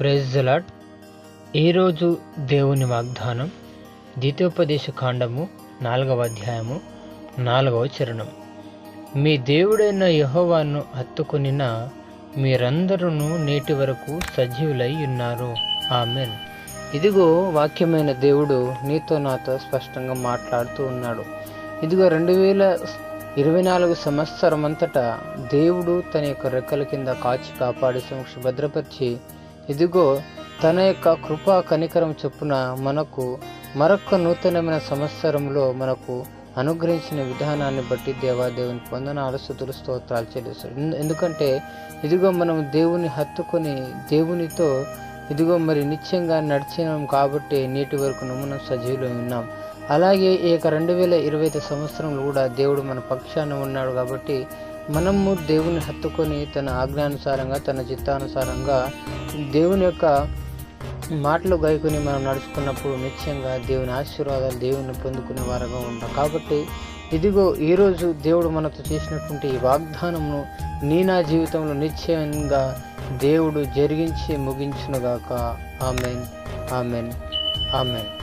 ప్రైజలాడ్ ఈరోజు దేవుని వాగ్దానం ద్వితీయోపదేశ కాండము నాలుగవ అధ్యాయము నాలుగవ చరణం. మీ దేవుడైన యహోవాను హత్తుకొనిన మీరందరూ నేటి వరకు సజీవులై ఉన్నారు. ఆమెన్. ఇదిగో వాక్యమైన దేవుడు నీతో నాతో స్పష్టంగా మాట్లాడుతూ ఉన్నాడు. ఇదిగో రెండు వేల ఇరవై నాలుగు సంవత్సరం అంతటా దేవుడు తన యొక్క రెక్కల కింద కాచి కాపాడి సమక్ష భద్రపరిచి ఇదిగో తన యొక్క కృపా కనికరం చొప్పున మనకు మరొక నూతనమైన సంవత్సరంలో మనకు అనుగ్రహించిన విధానాన్ని బట్టి దేవాదేవుని పొందన స్థుతులు స్తోత్రాలు చెల్లిస్తాడు. ఎందుకంటే ఇదిగో మనం దేవుని హత్తుకొని దేవునితో ఇదిగో మరి నిత్యంగా నడిచినాం కాబట్టి నేటి వరకు మనం సజీవులు ఉన్నాం. అలాగే ఈ యొక్క రెండు వేల ఇరవై ఐదు సంవత్సరంలో కూడా దేవుడు మన పక్షాన ఉన్నాడు కాబట్టి మనము దేవుని హత్తుకొని తన ఆజ్ఞానుసారంగా తన చిత్తానుసారంగా దేవుని యొక్క మాటలు గాయకుని మనం నడుచుకున్నప్పుడు నిత్యంగా దేవుని ఆశీర్వాదాలు దేవుని పొందుకునే వారుగా ఉంటాం కాబట్టి ఇదిగో ఈరోజు దేవుడు మనతో చేసినటువంటి ఈ వాగ్దానమును నీ నా జీవితంలో నిశ్చయంగా దేవుడు జరిగించి ముగించునుగాక. ఆమెన్. ఆమెన్. ఆమెన్.